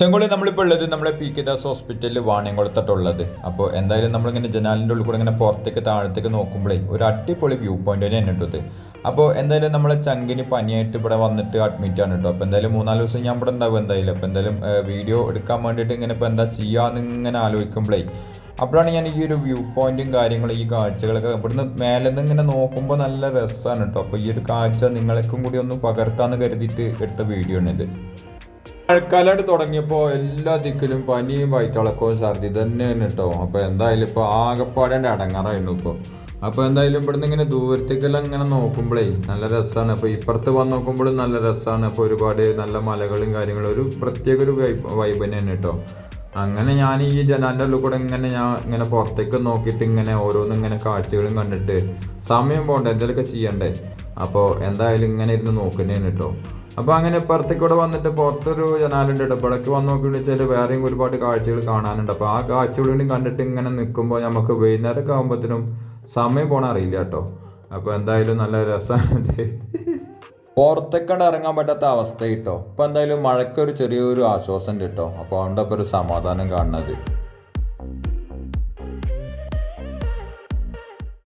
ചെങ്കോളി നമ്മളിപ്പോൾ ഉള്ളത് നമ്മളെ പി കെ ദാസ് ഹോസ്പിറ്റലിൽ വാണിയംകുളത്തിട്ടുള്ളത്. അപ്പോൾ എന്തായാലും നമ്മളിങ്ങനെ ജനാലിന്റെ ഉള്ളിൽ കൂടെ ഇങ്ങനെ പുറത്തേക്ക് താഴത്തേക്ക് നോക്കുമ്പോഴേ ഒരു അടിപൊളി വ്യൂ പോയിന്റ് തന്നെ ഇട്ടത് അപ്പോൾ എന്തായാലും നമ്മളെ ചങ്കിന് പനിയായിട്ട് ഇവിടെ വന്നിട്ട് അഡ്മിറ്റ് ആണ് കേട്ടോ അപ്പോൾ എന്തായാലും മൂന്നാൽ ദിവസം ഞാൻ ഇവിടെ ഉണ്ടാവും എന്തായാലും. അപ്പോൾ എന്തായാലും വീഡിയോ എടുക്കാൻ വേണ്ടിയിട്ട് ഇങ്ങനെ ഇപ്പോൾ എന്താ ചെയ്യാമെന്ന് ഇങ്ങനെ ആലോചിക്കുമ്പോഴേ അപ്പോഴാണ് ഞാൻ ഈ ഒരു വ്യൂ പോയിന്റും കാര്യങ്ങളും ഈ കാഴ്ചകളൊക്കെ ഇവിടുന്ന് മേലെ നിന്ന് ഇങ്ങനെ നോക്കുമ്പോൾ നല്ല രസമാണ് കേട്ടോ അപ്പോൾ ഈ ഒരു കാഴ്ച നിങ്ങൾക്കും കൂടി ഒന്ന് പകർത്താന്ന് കരുതിയിട്ട് എടുത്ത വീഡിയോ ആണ് മഴക്കാലമായിട്ട് തുടങ്ങിയപ്പോൾ എല്ലാ ദിക്കിലും പനിയും വയറ്റിളക്കവും ഛർദി തന്നെയാണ് കേട്ടോ അപ്പോൾ എന്തായാലും ഇപ്പോൾ ആകെപ്പാടെ അടങ്ങാറായിരുന്നു ഇപ്പോൾ അപ്പോൾ എന്തായാലും ഇവിടുന്ന് ഇങ്ങനെ ദൂരത്തേക്കെല്ലാം ഇങ്ങനെ നോക്കുമ്പോഴേ നല്ല രസമാണ് അപ്പോൾ ഇപ്പുറത്ത് വന്ന് നോക്കുമ്പോഴും നല്ല രസമാണ് അപ്പോൾ ഒരുപാട് നല്ല മലകളും കാര്യങ്ങളും ഒരു പ്രത്യേക ഒരു വൈബ് വൈബ് തന്നെയാണ് കേട്ടോ അങ്ങനെ ഞാൻ ഈ ജനാലിന്റെ ഉള്ളിൽ കൂടെ ഇങ്ങനെ ഞാൻ ഇങ്ങനെ പുറത്തേക്ക് നോക്കിയിട്ട് ഇങ്ങനെ ഓരോന്നും ഇങ്ങനെ കാഴ്ചകളും കണ്ടിട്ട് സമയം പോകണ്ടേ എന്തെങ്കിലുമൊക്കെ ചെയ്യണ്ടേ. അപ്പോൾ എന്തായാലും ഇങ്ങനെ ഇരുന്ന് നോക്കുന്നതാണ് കേട്ടോ അപ്പോൾ അങ്ങനെ പുറത്തേക്കൂടെ വന്നിട്ട് പുറത്തൊരു ജനാലുണ്ട് ഇടപെടക്ക് വന്ന് നോക്കിയെന്ന് വെച്ചാൽ വേറെയും ഒരുപാട് കാഴ്ചകൾ കാണാനുണ്ട്. അപ്പോൾ ആ കാഴ്ചകളും കണ്ടിട്ട് ഇങ്ങനെ നിൽക്കുമ്പോൾ നമുക്ക് വൈകുന്നേരമൊക്കെ ആകുമ്പോഴത്തേനും സമയം പോണ അറിയില്ല കേട്ടോ. അപ്പോൾ എന്തായാലും നല്ല രസമാണ് പുറത്തേക്കണ്ട് ഇറങ്ങാൻ പറ്റാത്ത അവസ്ഥ കിട്ടോ. ഇപ്പോൾ എന്തായാലും മഴയ്ക്കൊരു ചെറിയൊരു ആശ്വാസം കേട്ടോ. അപ്പോൾ അതുകൊണ്ടപ്പോൾ ഒരു സമാധാനം കാണുന്നത്.